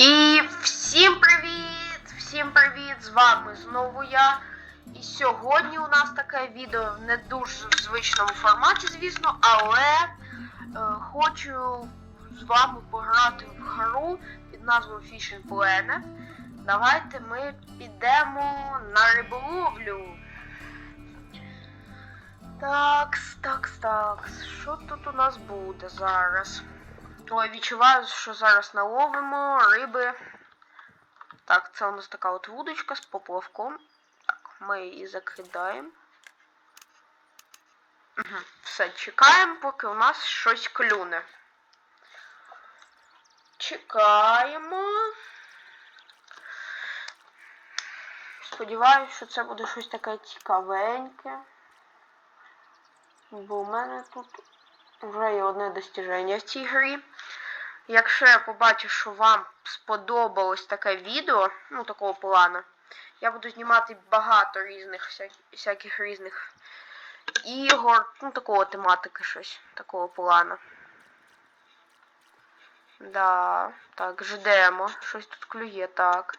І всім привіт! Всім привіт! З вами знову я. І сьогодні у нас таке відео в не дуже звичному форматі, звісно, але е, хочу з вами пограти в гру під назвою Fishing Planet. Давайте ми підемо на риболовлю. Такс, такс, такс. Що тут у нас буде зараз? Ой, відчуваю, що зараз наловимо риби. Так, це у нас така от вудочка з поплавком. Так, ми її закидаємо. Все, чекаємо, поки у нас щось клюне. Чекаємо. Сподіваюсь, що це буде щось таке цікавеньке. Бо у мене тут вже є одне достіження в цій грі. Якщо я побачу, що вам сподобалось таке відео, ну такого плану, я буду знімати багато різних всяких, всяких різних ігор, ну такого тематики щось, такого плану. Да, так, ждемо. Щось тут клює, так.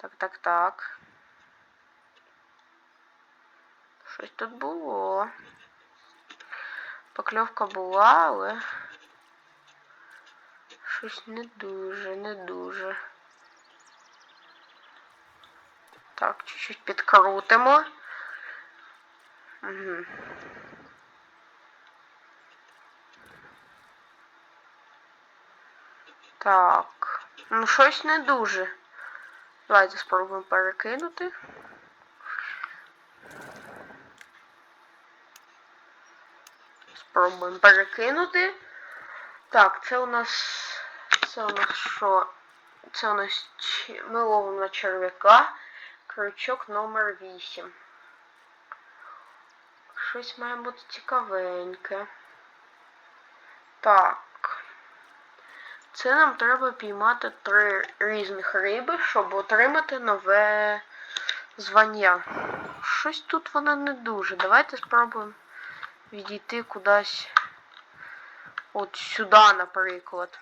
Так, так, так. Щось тут було. Покльовка була, але щось не дуже, не дуже. Так, чуть-чуть підкрутимо. Угу. Так. Ну, щось не дуже. Давайте спробуємо перекинути. Спробуємо перекинути. Так, це у нас. Це у нас що? Це у нас ми ловимо на черв'яка. Крючок номер 8. Щось має бути цікавеньке. Так. Це нам треба піймати три різних риби, щоб отримати нове звання. Щось тут воно не дуже. Давайте спробуємо відійти кудись. От сюди, наприклад.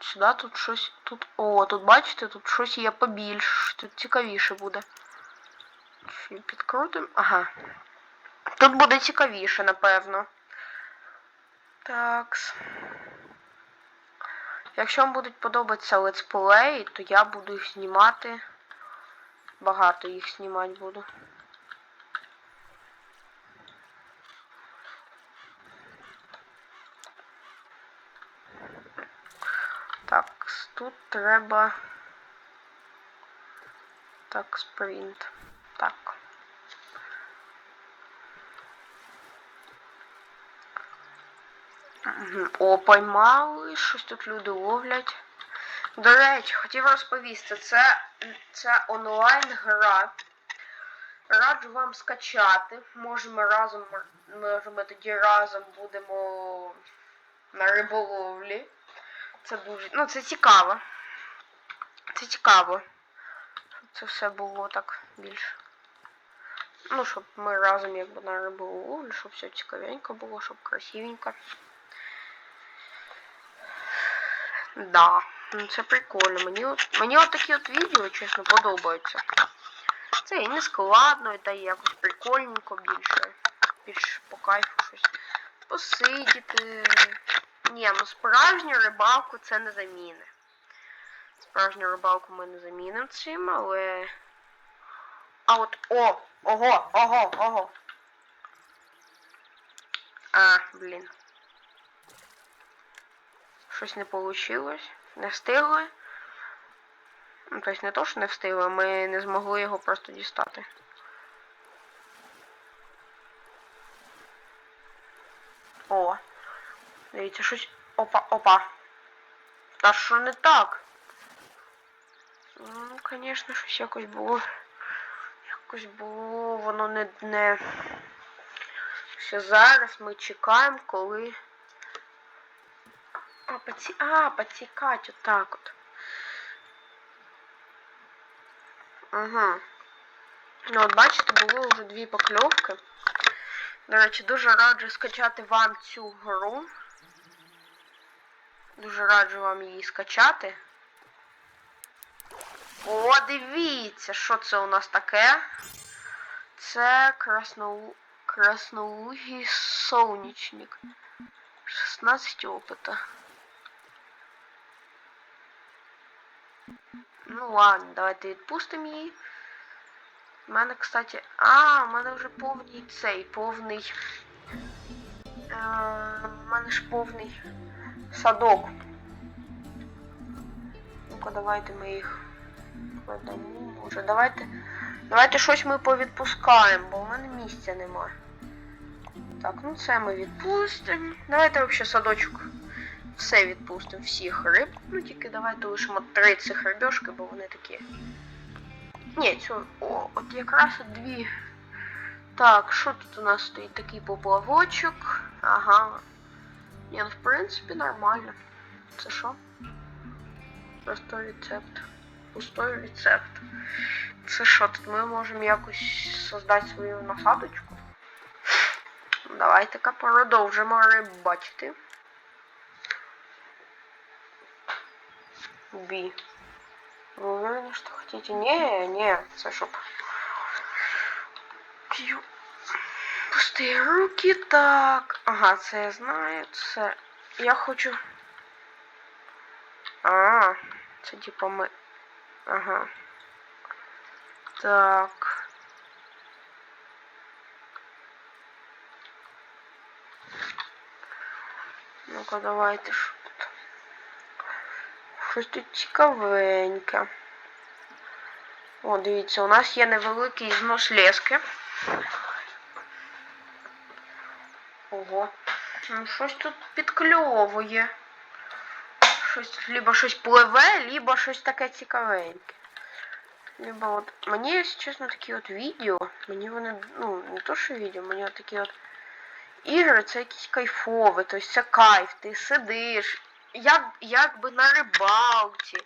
Сюди тут щось. Тут. О, тут бачите, тут щось є побільше. Тут цікавіше буде. Ще підкрутимо. Ага. Тут буде цікавіше, напевно. Такс. Якщо вам будуть подобатися летсплеї, то я буду їх знімати. Багато їх знімати буду. Так, тут треба. Так, спринт. Так. О, поймали, щось тут люди ловлять. До речі, хотів розповісти, це, це онлайн-гра. Раджу вам скачати. Може ми разом, може ми тоді разом будемо на риболовлі. Це дуже. Ну, це цікаво. Це цікаво. Щоб це все було так більше. Ну, щоб ми разом якби на риболовлі, щоб все цікавенько було, щоб красивенько. Да, ну це прикольно. Мені от, мені от такі от відео, чесно, подобаються. Це і не складно, і та і якось прикольненько більше. Більш по кайфу щось. Посидіти. Ні, ну справжню рибалку це не заміни. Справжню рибалку ми не замінимо цим, але. А от о! Ого! Ого! Ого! А, блін. Щось не вийшло. Не встигли. Ну, тобто не то, що не встигли, ми не змогли його просто дістати. О. Дивіться, щось. Опа, опа. Та що не так? Ну, звісно, щось якось було. Якось було, воно не. не... Ще зараз ми чекаємо, коли. А, поці... а, поцікать отак от. Угу. Ну, от бачите, було вже дві покльовки. До речі, дуже раджу скачати вам цю гру. Дуже раджу вам її скачати. О, дивіться, що це у нас таке. Це красно... краснолугий сонячник. 16 опыта. Ну ладно, давайте відпустимо її. У мене, кстати... А, у мене вже повний цей, повний. Е, у мене ж повний садок. Ну-ка, давайте ми їх кладемо. Може, давайте. Давайте щось ми повідпускаємо, бо в мене місця нема. Так, ну це ми відпустимо. Давайте взагалі садочок. Все відпустимо, всіх риб. Ну тільки давайте лишимо три цих рибешки, бо вони такі. Ні, цю. О, от якраз дві. Так, що тут у нас стоїть такий поплавочок? Ага. Ні, ну в принципі нормально. Це що? Простой рецепт. Пустой рецепт. Це що, тут ми можемо якось создати свою насадочку? Давайте-ка продовжимо рибачити. Би. Вы уверены, что хотите? Не, не, щоб. П'ю. Пустые руки, так. Ага, це я знаю. Я хочу. А, це типа ми. Ага. Так. Ну-ка, давайте що тут. Щось тут цікавеньке. О, дивіться, у нас є невеликий знос лески. Ого. Ну, щось тут підкльовує. Щось, либо щось пливе, либо щось таке цікавеньке. Либо от, мені, якщо чесно, такі от відео, мені вони, ну, не то що відео, мені от такі от ігри, це якісь кайфові, тобто це кайф, ти сидиш, як, якби на рибалці.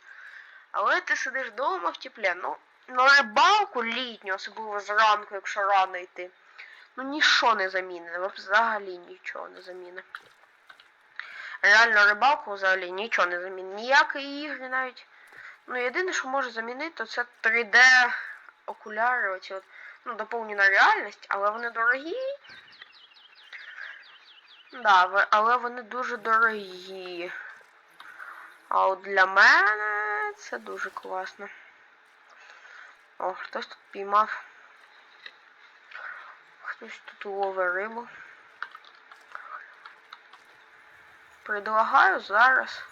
Але ти сидиш вдома в теплі. Ну, на рибалку літню, особливо зранку, якщо рано йти. Ну ніщо не замінить, взагалі нічого не замінить. Реально рибалку взагалі нічого не замінить. Ніякі ігри навіть. Ну єдине, що може замінити, то це 3D окуляри, оці от, ну, доповнена реальність, але вони дорогі. Да, але вони дуже дорогі. А от для мене це дуже класно. О, хтось тут піймав. Хтось тут ловить рибу. Предлагаю зараз.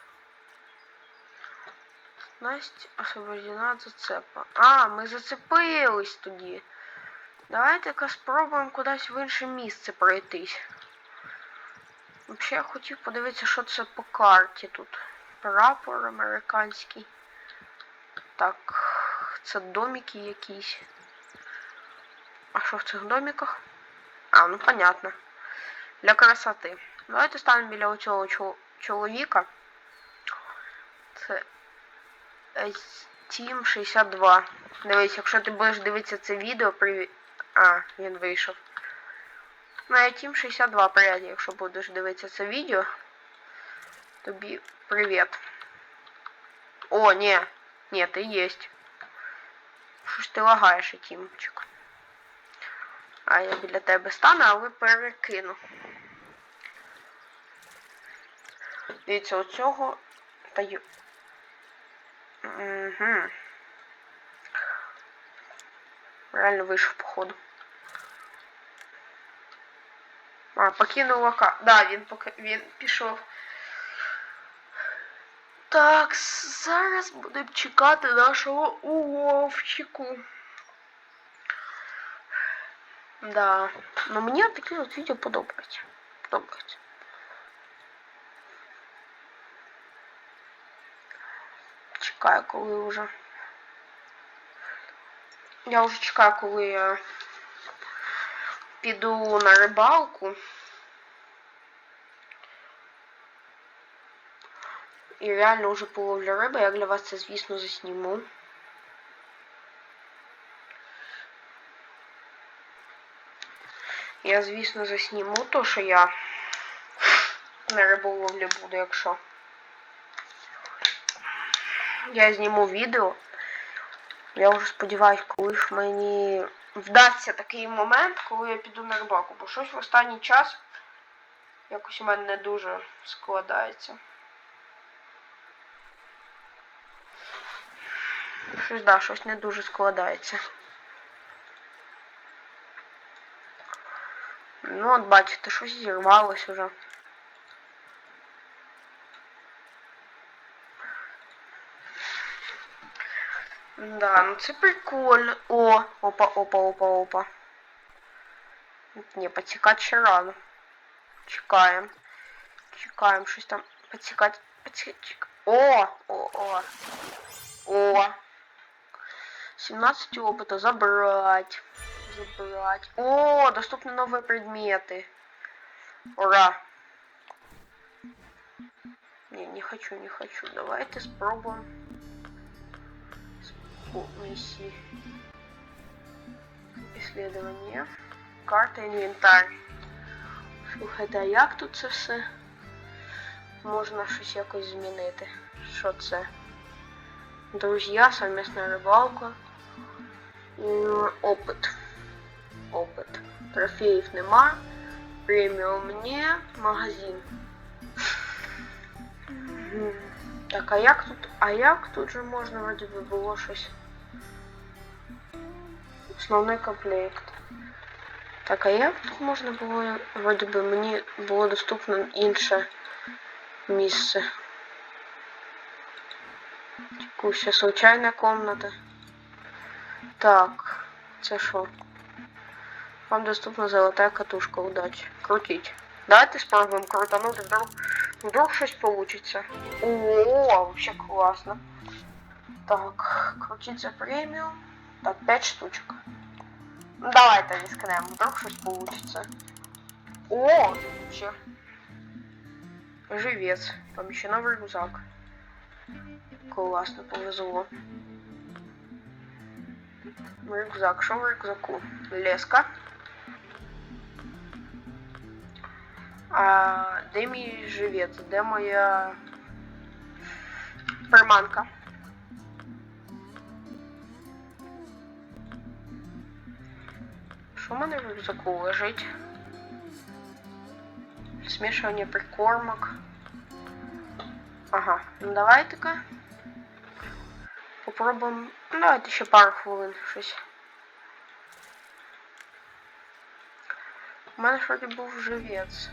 Насть освобождена зацепа. А, ми зацепились тоді. Давайте-ка спробуємо кудись в інше місце пройтись. Взагалі я хотів подивитися, що це по карті тут. Прапор американський. Так, це домики якісь. А що в цих домиках? А, ну понятно. Для красоти. Давайте станемо біля цього чоловіка. Це Team 62. Дивись, якщо ти будеш дивитися це відео, привіт. А, він вийшов. Ну, я Team 62, приятель, якщо будеш дивитися це відео. Тобі привіт. О, ні. Ні, ти єсть. Що ж ти лагаєш, Тімчик? А я біля тебе стану, але перекину. Дивіться, оцього даю. Угу. Реально вийшов, походу. А, покинув лока. Да, він поки він пішов. Так, зараз будемо чекати нашого уловчику. Да. Ну мені от такі от відео подобаються. Подобаються. Чекаю, коли вже. Я вже чекаю, коли я піду на рибалку. І реально вже половлю риби, я для вас це, звісно, засніму. Я, звісно, засніму то, що я на риболовлі буду, якщо. Я зніму відео. Я вже сподіваюсь, коли ж мені вдасться такий момент, коли я піду на рибалку. Бо щось в останній час якось у мене не дуже складається. Щось, да, щось не дуже складається. Ну, от бачите, щось зірвалось уже. Да, ну це прикольно. О, опа, опа, опа, опа. Не, подсекать ще рано. Чекаем. Чекаем, щось там подсекать. подсекать. О, о, о. О. 17 опыта забрать. Забрать. О, доступны новые предметы. Ура. Не, не хочу, не хочу. Давайте спробуем. О, миссии. Исследование. Карта, інвентар. Слухайте, а як тут це все? Можна щось якось змінити. Що це? Друзья, совместная рыбалка. Опыт. Опыт. Трофеїв нема. Преміум ні. Магазин. Так, а як тут? А як тут же можна вроді би було щось? Основний комплект. Так, а як тут можна було, вроді би, мені було доступно інше місце. Якусь случайна комната. Так, це що? Вам доступна золотая катушка, удачи. Крутить. Давайте спробуем крутануть, вдруг, вдруг щось получится. О, вообще классно. Так, крутиться премиум. Так, 5 штучек. Ну, давайте рискнем, вдруг щось получится. О, вообще. Живец. Помещено в рюкзак. Классно, повезло. Рюкзак, що в рюкзаку? Леска. А, де мій живець? Де моя приманка? Що в мене в рюкзаку лежить? Смішування прикормок. Ага, ну давайте-ка. Попробуємо. Ну, давайте ще пару хвилин щось. У мене ж вроді був живець.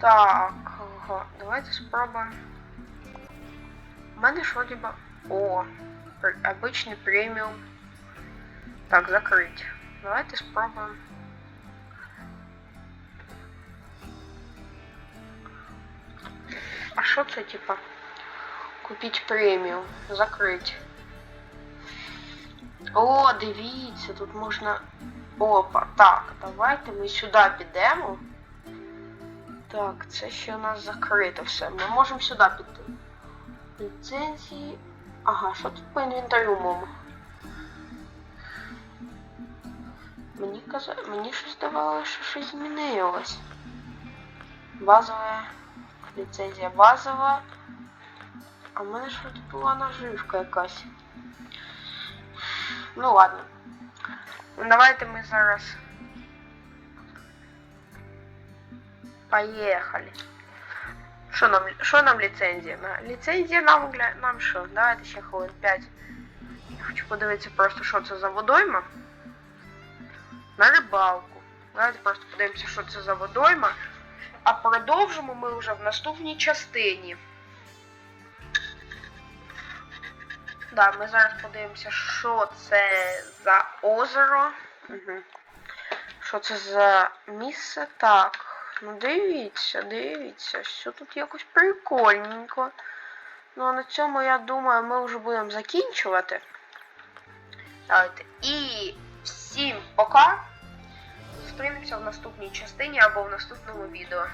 Так, ага, давайте спробуємо. У мене ж вроді би... О, пр- обичний преміум. Так, закрыть. Давайте спробуємо. А що це, типа? Купить преміум, закрыть. О, дивіться, тут можна. Опа, так, давайте ми сюди підемо. Так, це ще у нас закрито все. Ми можемо сюди піти. Ліцензії. Ага, що тут по інвентарю моєму? Мені каза... Мені щось здавалося, що щось змінилось. Базова. Ліцензія базова. А в мене ж вроді була наживка якась. Ну ладно. Ну, Давайте ми зараз. Поехали. Що нам, що нам ліцензія? На- Ліцензія нам для нам що? Давайте ще хвилин 5. Я хочу подивитися просто, що це за водойма. На рибалку. Давайте просто подивимося, що це за водойма. А продовжимо ми вже в наступній частині. Да, ми зараз подивимося, що це за озеро. Угу. Що це за місце? Так. Ну дивіться, дивіться, все тут якось прикольненько. Ну а на цьому, я думаю, ми вже будемо закінчувати. Давайте. І всім пока. Зустрінемося в наступній частині або в наступному відео.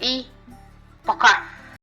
І пока!